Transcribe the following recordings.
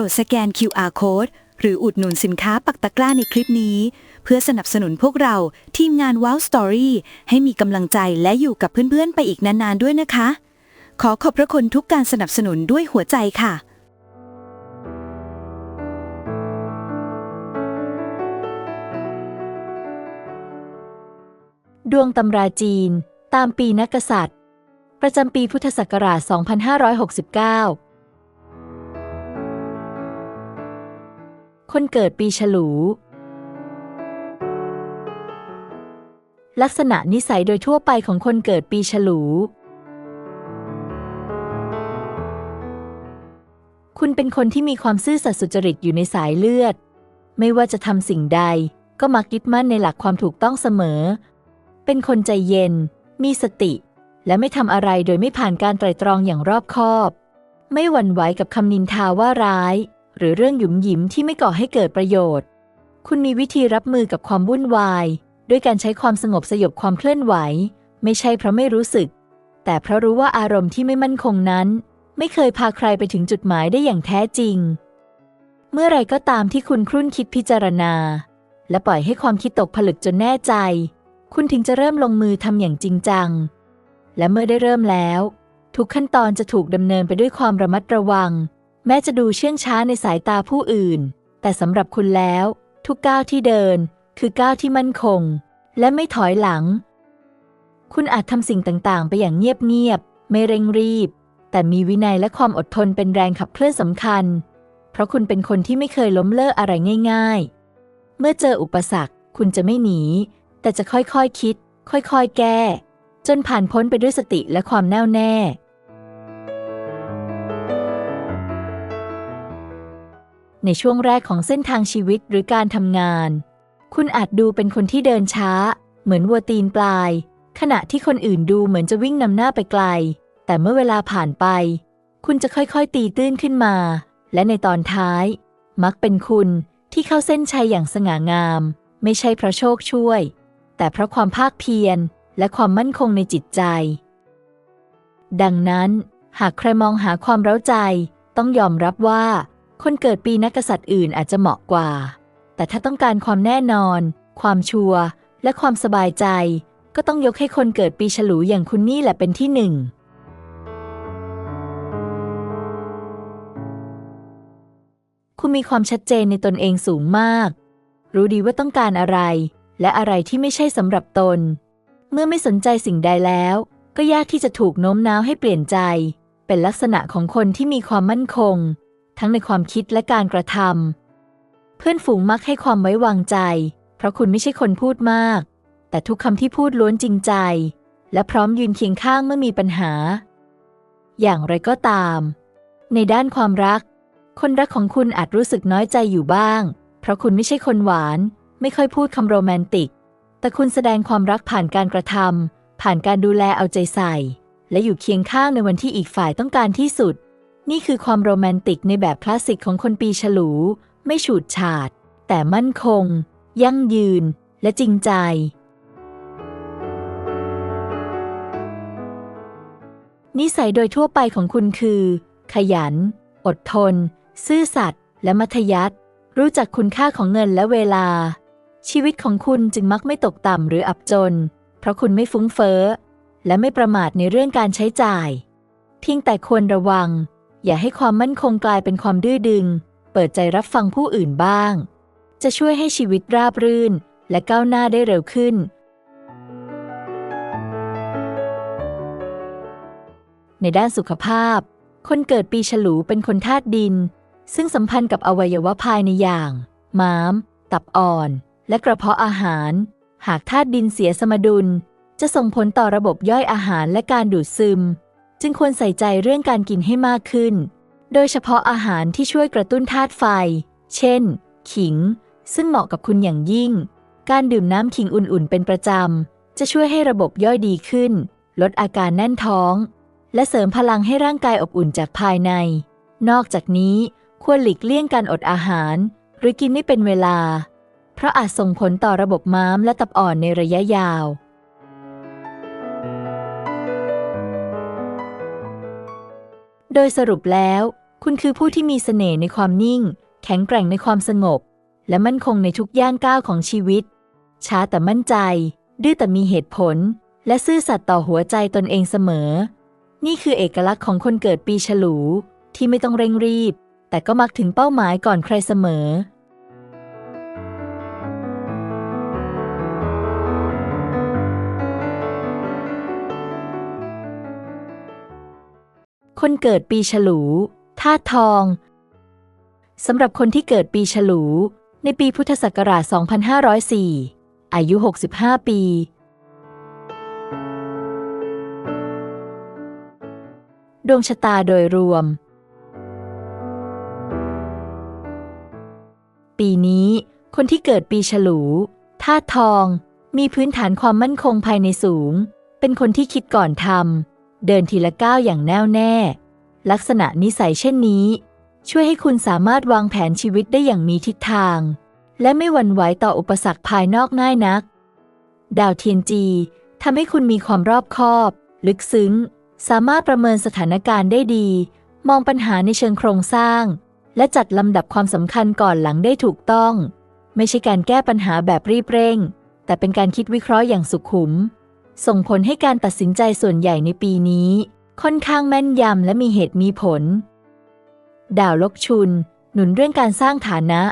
รดสแกน QR code หรืออุดหนุนสินค้าปักตะกร้าในคลิปนี้ เพื่อสนับสนุนพวกเราทีมงาน Wow Story ให้มีกำลังใจและอยู่กับเพื่อนๆ ไปอีกนานๆ ด้วยนะคะ ขอขอบพระคุณทุกการสนับสนุนด้วยหัวใจค่ะ ดวงตำราจีน ตามปีนักกษัตริย์ ประจำปีพุทธศักราช 2569 คนเกิดปีฉลู ลักษณะนิสัยโดยทั่วไปของคนเกิดปีฉลู คุณเป็นคนที่มีความซื่อสัตย์สุจริตอยู่ในสายเลือด ไม่ว่าจะทำสิ่งใด ก็มักยึดมั่นในหลักความถูกต้องเสมอ เป็นคนใจเย็น มีสติ และไม่ทำอะไรโดยไม่ผ่านการไตร่ตรองอย่างรอบคอบ ไม่หวั่นไหวกับคำนินทาว่าร้าย หรือเรื่องหยุมหยิมที่ไม่ก่อให้เกิดประโยชน์ คุณมีวิธีรับมือกับความวุ่นวาย ด้วยการใช้ความสงบสยบความเคลื่อนไหว ไม่ใช่เพราะไม่รู้สึก แต่เพราะรู้ว่าอารมณ์ที่ไม่มั่นคงนั้น ไม่เคยพาใครไปถึงจุดหมายได้อย่างแท้จริง เมื่อไรก็ตามที่คุณครุ่นคิดพิจารณา และปล่อยให้ความคิดตกผลึกจนแน่ใจ คุณถึงจะเริ่มลงมือทำอย่างจริงจัง และเมื่อได้เริ่มแล้ว ทุกขั้นตอนจะถูกดำเนินไปด้วยความระมัดระวัง แม้จะดูเชื่องช้าในสายตาผู้อื่น แต่สำหรับคุณแล้ว ทุกก้าวที่เดิน คือก้าวที่มั่นคง และไม่ถอยหลัง คุณอาจทำสิ่งต่างๆ ไปอย่างเงียบๆไม่เร่งรีบ แต่มีวินัยและความอดทนเป็นแรงขับเคลื่อนสำคัญ เพราะคุณเป็นคนที่ไม่เคยล้มเลิกอะไรง่าย ๆ เมื่อเจออุปสรรค คุณจะไม่หนี แต่จะค่อยๆคคิด ค่อยๆ แก้ จนผ่านพ้นไปด้วยสติและความแน่วแน่ ในช่วงแรกของเส้นทางชีวิตหรือการทำงาน คุณอาจดูเป็นคนที่เดินช้า เหมือนวัวตีนปลาย ขณะที่คนอื่นดูเหมือนจะวิ่งนำหน้าไปไกล แต่เมื่อเวลาผ่านไป คุณจะค่อยๆ ตีตื้นขึ้นมา และในตอนท้าย มักเป็นคุณที่เข้าเส้นชัยอย่างสง่างาม ไม่ใช่เพราะโชคช่วย แต่เพราะความภาคเพียรและความมั่นคงในจิตใจ ดังนั้น หากใครมองหาความเร้าใจ ต้องยอมรับว่า คนเกิดปีนักกษัตริย์อื่นอาจจะเหมาะกว่า แต่ถ้าต้องการความแน่นอน ความชัวร์และความสบายใจ ก็ต้องยกให้คนเกิดปีฉลูอย่างคุณนี่แหละเป็นที่หนึ่งคุณมีความชัดเจนในตนเองสูงมาก รู้ดีว่าต้องการอะไร และอะไรที่ไม่ใช่สำหรับตน เมื่อไม่สนใจสิ่งใดแล้ว ก็ยากที่จะถูกโน้มน้าวให้เปลี่ยนใจ เป็นลักษณะของคนที่มีความมั่นคง ทั้งในความคิดและการกระทำเพื่อนฝูงมักให้ความไว้วางใจ เพราะคุณไม่ใช่คนพูดมาก แต่ทุกคำที่พูดล้วนจริงใจ และพร้อมยืนเคียงข้างเมื่อมีปัญหา อย่างไรก็ตาม ในด้านความรัก คนรักของคุณอาจรู้สึกน้อยใจอยู่บ้าง เพราะคุณไม่ใช่คนหวาน ไม่ค่อยพูดคำโรแมนติก แต่คุณแสดงความรักผ่านการกระทำผ่านการดูแลเอาใจใส่ และอยู่เคียงข้างในวันที่อีกฝ่ายต้องการที่สุด นี่คือความโรแมนติกในแบบคลาสสิกของคนปีฉลู ไม่ฉูดฉาด แต่มั่นคง ยั่งยืน และจริงใจ นิสัยโดยทั่วไปของคุณคือ ขยัน อดทน ซื่อสัตย์ และมัธยัติ รู้จักคุณค่าของเงินและเวลา ชีวิตของคุณจึงมักไม่ตกต่ำหรืออับจน เพราะคุณไม่ฟุ้งเฟ้อ และไม่ประมาทในเรื่องการใช้จ่าย เพียงแต่ควรระวัง อย่าให้ความมั่นคงกลายเป็นความดื้อดึง เปิดใจรับฟังผู้อื่นบ้าง จะช่วยให้ชีวิตราบรื่น และก้าวหน้าได้เร็วขึ้น ในด้านสุขภาพ คนเกิดปีฉลูเป็นคนธาตุดิน ซึ่งสัมพันธ์กับอวัยวะภายในอย่าง ม้าม ตับอ่อน และกระเพาะอาหาร หากธาตุดินเสียสมดุล จะส่งผลต่อระบบย่อยอาหารและการดูดซึม จึงควรใส่ใจเรื่องการกินให้มากขึ้น โดยเฉพาะอาหารที่ช่วยกระตุ้นธาตุไฟ เช่น ขิง ซึ่งเหมาะกับคุณอย่างยิ่ง การดื่มน้ำขิงอุ่นๆ เป็นประจำ จะช่วยให้ระบบย่อยดีขึ้น ลดอาการแน่นท้อง และเสริมพลังให้ร่างกายอบอุ่นจากภายใน นอกจากนี้ควรหลีกเลี่ยงการอดอาหาร หรือกินไม่เป็นเวลา เพราะอาจส่งผลต่อระบบม้ามและตับอ่อนในระยะยาว โดยสรุปแล้ว คุณคือผู้ที่มีเสน่ห์ในความนิ่ง แข็งแกร่งในความสงบ และมั่นคงในทุกย่างก้าวของชีวิต ช้าแต่มั่นใจ ดื้อแต่มีเหตุผล และซื่อสัตย์ต่อหัวใจตนเองเสมอ นี่คือเอกลักษณ์ของคนเกิดปีฉลู ที่ไม่ต้องเร่งรีบ แต่ก็มักถึงเป้าหมายก่อนใครเสมอ คนเกิดปีฉลูธาตุทอง สำหรับคนที่เกิดปีฉลู ในปีพุทธศักราช 2504 อายุ 65 ปี ดวงชะตาโดยรวม ปีนี้ คนที่เกิดปีฉลูธาตุทอง มีพื้นฐานความมั่นคงภายในสูง เป็นคนที่คิดก่อนทำ เดินทีละก้าวอย่างแน่วแน่ ลักษณะนิสัยเช่นนี้ ช่วยให้คุณสามารถวางแผนชีวิตได้อย่างมีทิศทาง และไม่หวั่นไหวต่ออุปสรรคภายนอกง่ายนัก ดาวเทียนจีทำให้คุณมีความรอบคอบ ลึกซึ้ง สามารถประเมินสถานการณ์ได้ดี มองปัญหาในเชิงโครงสร้าง และจัดลำดับความสำคัญก่อนหลังได้ถูกต้อง ไม่ใช่การแก้ปัญหาแบบรีบเร่ง แต่เป็นการคิดวิเคราะห์อย่างสุขุม ส่งผลให้การตัดสินใจส่วนใหญ่ในปีนี้ ค่อนข้างแม่นยำและมีเหตุมีผล ดาวลกชุน หนุนเรื่องการสร้างฐานะ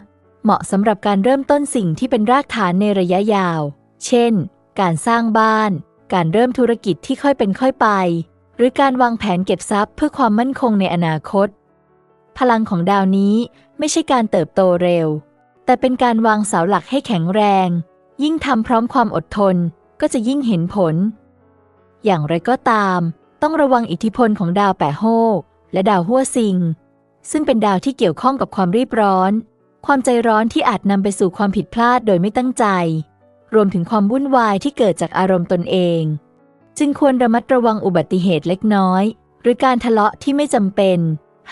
เหมาะสำหรับการเริ่มต้นสิ่งที่เป็นรากฐานในระยะยาว เช่น การสร้างบ้าน การเริ่มธุรกิจที่ค่อยเป็นค่อยไป หรือการวางแผนเก็บทรัพย์เพื่อความมั่นคงในอนาคต พลังของดาวนี้ไม่ใช่การเติบโตเร็ว แต่เป็นการวางเสาหลักให้แข็งแรง ยิ่งทำพร้อมความอดทน ก็จะยิ่งเห็นผล อย่างไรก็ตาม ต้องระวังอิทธิพลของดาวแปะโฮกและดาวหัวซิง ซึ่งเป็นดาวที่เกี่ยวข้องกับความรีบร้อน ความใจร้อนที่อาจนำไปสู่ความผิดพลาดโดยไม่ตั้งใจ รวมถึงความวุ่นวายที่เกิดจากอารมณ์ตนเอง จึงควรระมัดระวังอุบัติเหตุเล็กน้อย หรือการทะเลาะที่ไม่จำเป็น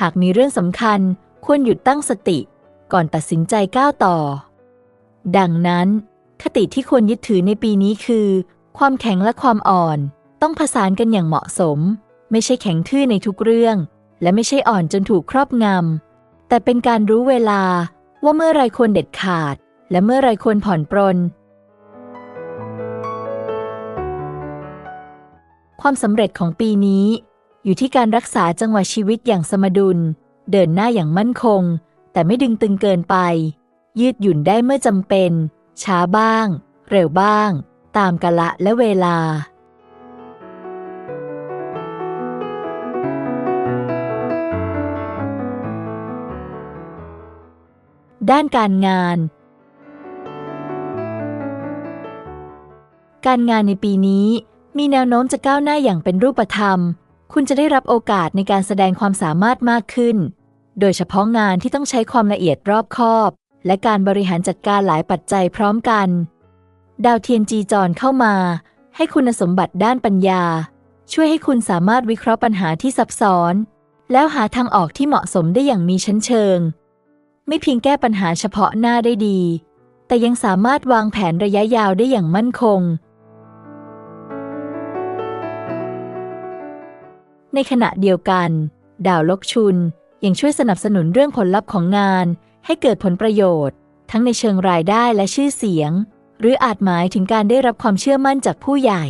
หากมีเรื่องสำคัญ ควรหยุดตั้งสติ ก่อนตัดสินใจก้าวต่อ ดังนั้น คติที่ควรยึดถือในปีนี้คือ ความแข็งและความอ่อน ต้องผสานกันอย่างเหมาะสม ไม่ใช่แข็งทื่อในทุกเรื่อง และไม่ใช่อ่อนจนถูกครอบงำ แต่เป็นการรู้เวลาว่าเมื่อไรควรเด็ดขาด และเมื่อไรควรผ่อนปรน ความสำเร็จของปีนี้ อยู่ที่การรักษาจังหวะชีวิตอย่างสมดุล เดินหน้าอย่างมั่นคง แต่ไม่ดึงตึงเกินไป ยืดหยุ่นได้เมื่อจำเป็น ช้าบ้าง เร็วบ้าง ตามกาละและเวลา ด้านการงาน การงานในปีนี้มีแนวโน้มจะก้าวหน้าอย่างเป็นรูปธรรม คุณจะได้รับโอกาสในการแสดงความสามารถมากขึ้น โดยเฉพาะงานที่ต้องใช้ความละเอียดรอบคอบ และการบริหารจัดการหลายปัจจัยพร้อมกัน ดาวเทียนจีจรเข้ามา ให้คุณสมบัติด้านปัญญา ช่วยให้คุณสามารถวิเคราะห์ปัญหาที่ซับซ้อน แล้วหาทางออกที่เหมาะสมได้อย่างมีชั้นเชิง ไม่เพียงแก้ปัญหาเฉพาะหน้าได้ดี แต่ยังสามารถวางแผนระยะยาวได้อย่างมั่นคงในขณะเดียวกัน ดาวลกชุนยังช่วยสนับสนุนเรื่องผลลัพธ์ของงาน ให้เกิดผลประโยชน์ ทั้งในเชิงรายได้และชื่อเสียง หรืออาจหมายถึงการได้รับความเชื่อมั่นจากผู้ใหญ่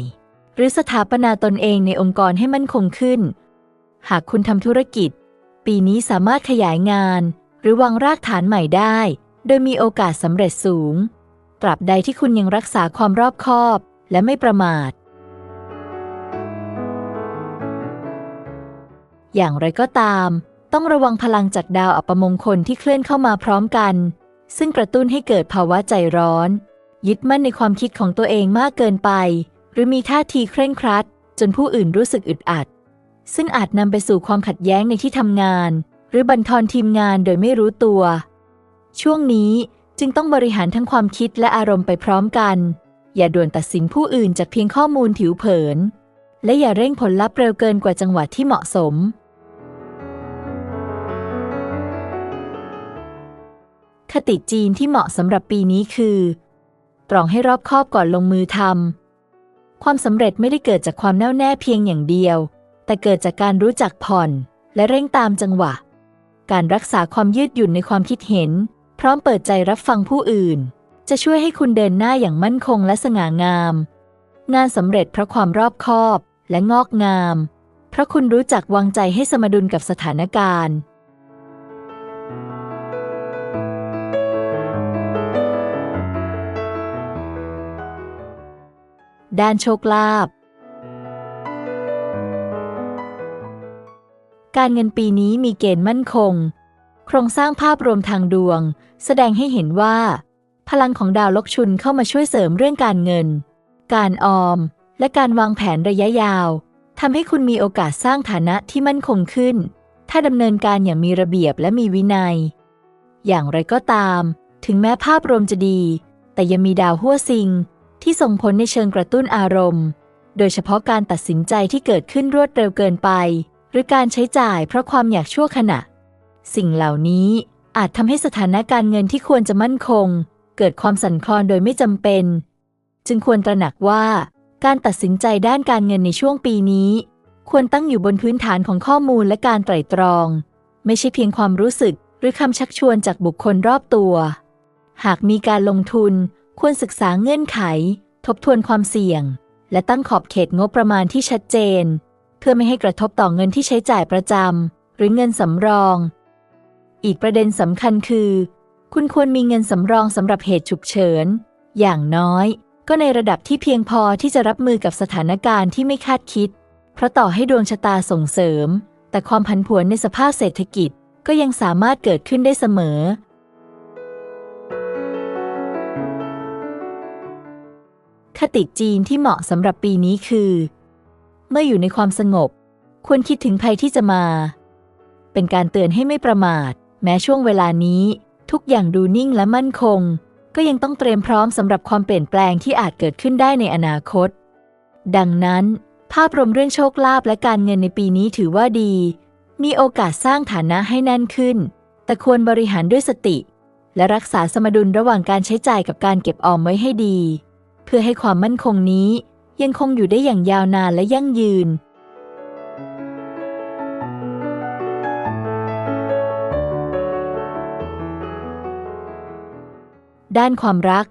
หรือสถาปนาตนเองในองค์กรให้มั่นคงขึ้น หากคุณทำธุรกิจ ปีนี้สามารถขยายงาน หรือวางรากฐานใหม่ได้ โดยมีโอกาสสำเร็จสูง ตราบใดที่คุณยังรักษาความรอบคอบ และไม่ประมาทอย่างไรก็ตาม ต้องระวังพลังจากดาวอัปมงคลที่เคลื่อนเข้ามาพร้อมกัน ซึ่งกระตุ้นให้เกิดภาวะใจร้อน ยึดมั่นในความคิดของตัวเองมากเกินไป หรือมีท่าทีเคร่งครัด จนผู้อื่นรู้สึกอึดอัด ซึ่งอาจนำไปสู่ความขัดแย้งในที่ทำงาน หรือบั่นทอนทีมงานโดยไม่รู้ตัว ช่วงนี้จึงต้องบริหารทั้งความคิดและอารมณ์ไปพร้อมกัน อย่าด่วนตัดสินผู้อื่นจากเพียงข้อมูลผิวเผิน และอย่าเร่งผลลัพธ์เร็วเกินกว่าจังหวะที่เหมาะสม คติจีนที่เหมาะสำหรับปีนี้คือตรองให้รอบคอบก่อนลงมือทำความสำเร็จไม่ได้เกิดจากความแน่วแน่เพียงอย่างเดียว แต่เกิดจากการรู้จักผ่อนและเร่งตามจังหวะ การรักษาความยืดหยุ่นในความคิดเห็น พร้อมเปิดใจรับฟังผู้อื่น จะช่วยให้คุณเดินหน้าอย่างมั่นคงและสง่างาม งานสำเร็จเพราะความรอบคอบและงอกงาม เพราะคุณรู้จักวางใจให้สมดุลกับสถานการณ์ ด้านโชคลาภการเงินปีนี้มีเกณฑ์มั่นคง โครงสร้างภาพรวมทางดวง แสดงให้เห็นว่า พลังของดาวลกชุนเข้ามาช่วยเสริมเรื่องการเงิน การออม และการวางแผนระยะยาวทำให้คุณมีโอกาสสร้างฐานะที่มั่นคงขึ้น ถ้าดำเนินการอย่างมีระเบียบและมีวินัย อย่างไรก็ตาม ถึงแม้ภาพรวมจะดี แต่ยังมีดาวหัวซิง ที่ส่งผลในเชิงกระตุ้นอารมณ์ โดยเฉพาะการตัดสินใจที่เกิดขึ้นรวดเร็วเกินไป หรือการใช้จ่ายเพราะความอยากชั่วขณะ สิ่งเหล่านี้อาจทำให้สถานะการเงินที่ควรจะมั่นคง เกิดความสั่นคลอนโดยไม่จำเป็น จึงควรตระหนักว่า การตัดสินใจด้านการเงินในช่วงปีนี้ ควรตั้งอยู่บนพื้นฐานของข้อมูลและการไตร่ตรอง ไม่ใช่เพียงความรู้สึกหรือคำชักชวนจากบุคคลรอบตัว หากมีการลงทุน ควรศึกษาเงื่อนไข ทบทวนความเสี่ยง และตั้งขอบเขตงบประมาณที่ชัดเจน เพื่อไม่ให้กระทบต่อเงินที่ใช้จ่ายประจำหรือเงินสำรอง อีกประเด็นสำคัญคือ คุณควรมีเงินสำรองสำหรับเหตุฉุกเฉิน อย่างน้อย ก็ในระดับที่เพียงพอที่จะรับมือกับสถานการณ์ที่ไม่คาดคิด เพราะต่อให้ดวงชะตาส่งเสริม แต่ความผันผวนในสภาพเศรษฐกิจก็ยังสามารถเกิดขึ้นได้เสมอ คติจีนที่เหมาะสำหรับปีนี้คือ เมื่ออยู่ในความสงบ ควรคิดถึงภัยที่จะมา เป็นการเตือนให้ไม่ประมาท แม้ช่วงเวลานี้ ทุกอย่างดูนิ่งและมั่นคง ก็ยังต้องเตรียมพร้อมสำหรับความเปลี่ยนแปลงที่อาจเกิดขึ้นได้ในอนาคต ดังนั้น ภาพรวมเรื่องโชคลาภและการเงินในปีนี้ถือว่าดี มีโอกาสสร้างฐานะให้แน่นขึ้น แต่ควรบริหารด้วยสติ และรักษาสมดุลระหว่างการใช้จ่ายกับการเก็บออมไว้ให้ดี เพื่อให้ความมั่นคงนี้ยังคงอยู่ได้อย่างยาวนานและยั่งยืน ด้านความรัก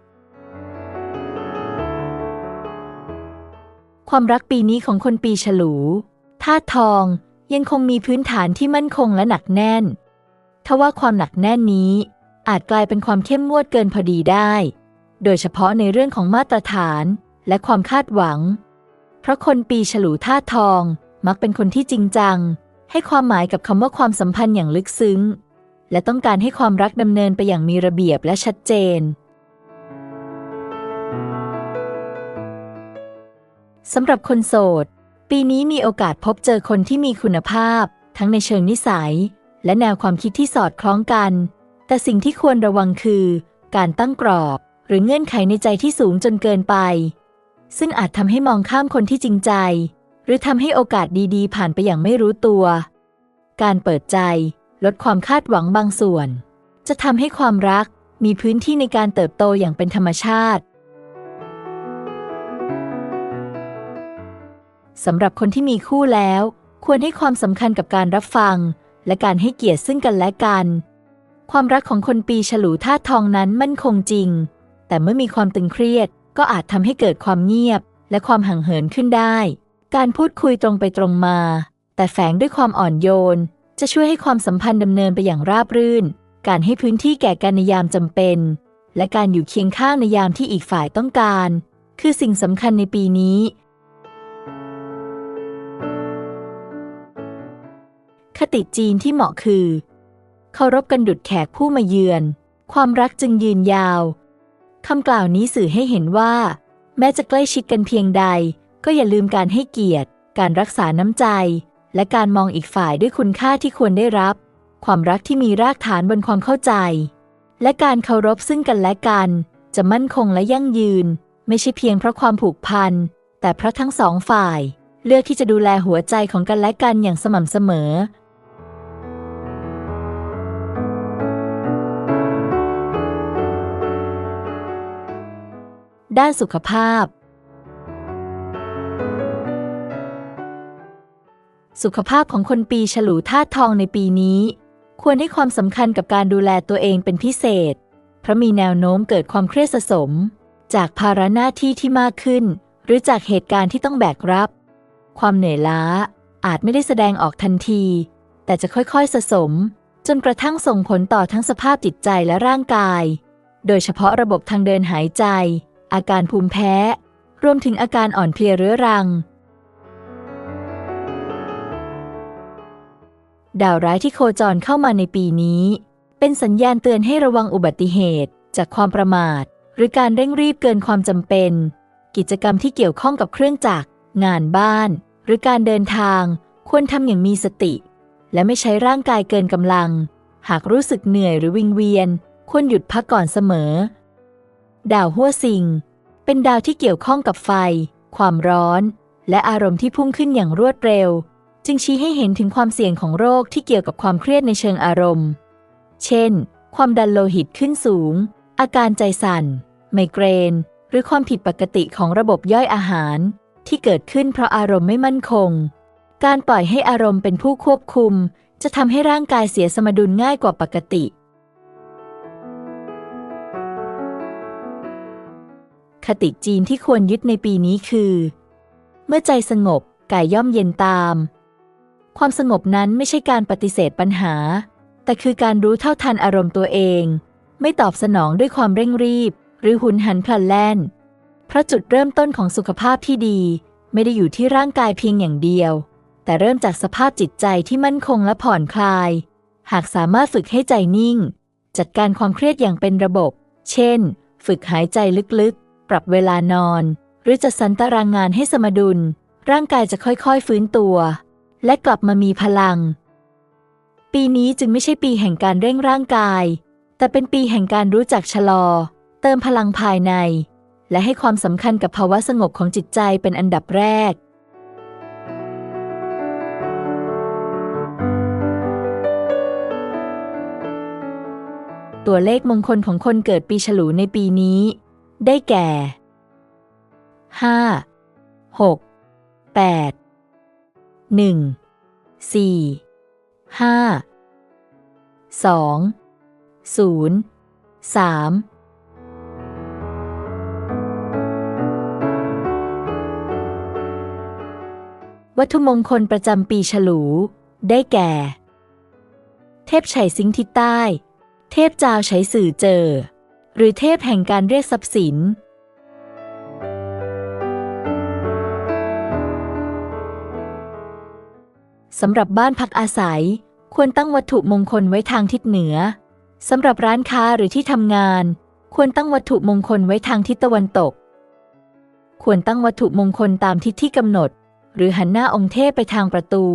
ความรักปีนี้ของคนปีฉลูธาตุทองยังคงมีพื้นฐานที่มั่นคงและหนักแน่น ทว่าความหนักแน่นนี้อาจกลายเป็นความเข้มงวดเกินพอดีได้ โดยเฉพาะในเรื่องของมาตรฐานและความคาดหวัง เพราะคนปีฉลูธาตุทอง มักเป็นคนที่จริงจัง ให้ความหมายกับคำว่าความสัมพันธ์อย่างลึกซึ้ง และต้องการให้ความรักดำเนินไปอย่างมีระเบียบและชัดเจนสำหรับคนโสด ปีนี้มีโอกาสพบเจอคนที่มีคุณภาพ ทั้งในเชิงนิสัย และแนวความคิดที่สอดคล้องกัน แต่สิ่งที่ควรระวังคือ การตั้งกรอบ หรือเงื่อนไขในใจที่สูงจนเกินไป ซึ่งอาจทำให้มองข้ามคนที่จริงใจ หรือทำให้โอกาสดีๆ ผ่านไปอย่างไม่รู้ตัว การเปิดใจ ลดความคาดหวังบางส่วน จะทำให้ความรักมีพื้นที่ในการเติบโตอย่างเป็นธรรมชาติสำหรับคนที่มีคู่แล้ว ควรให้ความสำคัญกับการรับฟัง และการให้เกียรติซึ่งกันและกัน ความรักของคนปีฉลูธาตุทองนั้นมั่นคงจริง แต่เมื่อมีความตึงเครียด ก็อาจทำให้เกิดความเงียบ และความห่างเหินขึ้นได้ การพูดคุยตรงไปตรงมา แต่แฝงด้วยความอ่อนโยน จะช่วยให้ความสัมพันธ์ดำเนินไปอย่างราบรื่น การให้พื้นที่แก่กันในยามจำเป็น และการอยู่เคียงข้างในยามที่อีกฝ่ายต้องการ คือสิ่งสำคัญในปีนี้ คติจีนที่เหมาะคือ เคารพกันดุดแขกผู้มาเยือน ความรักจึงยืนยาว คำกล่าวนี้สื่อให้เห็นว่า แม้จะใกล้ชิดกันเพียงใด ก็อย่าลืมการให้เกียรติ การรักษาน้ำใจ และการมองอีกฝ่ายด้วยคุณค่าที่ควรได้รับ ความรักที่มีรากฐานบนความเข้าใจ และการเคารพซึ่งกันและกัน จะมั่นคงและยั่งยืน ไม่ใช่เพียงเพราะความผูกพัน แต่เพราะทั้งสองฝ่าย เลือกที่จะดูแลหัวใจของกันและกันอย่างสม่ำเสมอ ด้านสุขภาพ สุขภาพของคนปีฉลูธาตุทองในปีนี้ ควรให้ความสำคัญกับการดูแลตัวเองเป็นพิเศษ เพราะมีแนวโน้มเกิดความเครียดสะสม จากภาระหน้าที่ที่มากขึ้น หรือจากเหตุการณ์ที่ต้องแบกรับ ความเหนื่อยล้าอาจไม่ได้แสดงออกทันที แต่จะค่อยๆสะสม จนกระทั่งส่งผลต่อทั้งสภาพจิตใจและร่างกาย โดยเฉพาะระบบทางเดินหายใจ อาการภูมิแพ้ รวมถึงอาการอ่อนเพลียเรื้อรัง ดาวร้ายที่โคจรเข้ามาในปีนี้ เป็นสัญญาณเตือนให้ระวังอุบัติเหตุ จากความประมาท หรือการเร่งรีบเกินความจำเป็น กิจกรรมที่เกี่ยวข้องกับเครื่องจักร งานบ้าน หรือการเดินทาง ควรทำอย่างมีสติ และไม่ใช้ร่างกายเกินกำลัง หากรู้สึกเหนื่อยหรือวิงเวียน ควรหยุดพักก่อนเสมอ ดาวหัวซิง เป็นดาวที่เกี่ยวข้องกับไฟ ความร้อน และอารมณ์ที่พุ่งขึ้นอย่างรวดเร็ว จึงชี้ให้เห็นถึงความเสี่ยงของโรคที่เกี่ยวกับความเครียดในเชิงอารมณ์ เช่น ความดันโลหิตขึ้นสูง อาการใจสั่น ไมเกรน หรือความผิดปกติของระบบย่อยอาหาร ที่เกิดขึ้นเพราะอารมณ์ไม่มั่นคง การปล่อยให้อารมณ์เป็นผู้ควบคุม จะทำให้ร่างกายเสียสมดุลง่ายกว่าปกติ คติจีนที่ควรยึดในปีนี้คือ เมื่อใจสงบกายย่อมเย็นตาม ความสงบนั้นไม่ใช่การปฏิเสธปัญหา แต่คือการรู้เท่าทันอารมณ์ตัวเอง ไม่ตอบสนองด้วยความเร่งรีบ หรือหุนหันพลันแล่น เพราะจุดเริ่มต้นของสุขภาพที่ดี ไม่ได้อยู่ที่ร่างกายเพียงอย่างเดียว แต่เริ่มจากสภาพจิตใจที่มั่นคงและผ่อนคลาย หากสามารถฝึกให้ใจนิ่ง จัดการความเครียดอย่างเป็นระบบ เช่น ฝึกหายใจลึกๆ ปรับเวลานอน หรือจัดสรรตารางงานให้สมดุล ร่างกายจะค่อยๆฟื้นตัว และกลับมามีพลัง ปีนี้จึงไม่ใช่ปีแห่งการเร่งร่างกาย แต่เป็นปีแห่งการรู้จักชะลอ เติมพลังภายใน และให้ความสำคัญกับภาวะสงบของจิตใจเป็นอันดับแรกตัวเลขมงคลของคนเกิดปีฉลูในปีนี้ ได้แก่ห้าหกแปดหนึ่งสี่ห้าสองศูนย์สามวัตถุมงคลประจำปีฉลู ได้แก่ เทพไฉสิงทิศใต้ เทพจาวไฉสื่อเจอ หรือเทพแห่งการเรียกทรัพย์สิน สำหรับบ้านพักอาศัย ควรตั้งวัตถุมงคลไว้ทางทิศเหนือ สำหรับร้านค้าหรือที่ทำงาน ควรตั้งวัตถุมงคลไว้ทางทิศตะวันตก ควรตั้งวัตถุมงคลตามทิศที่กำหนด หรือหันหน้าองค์เทพไปทางประตู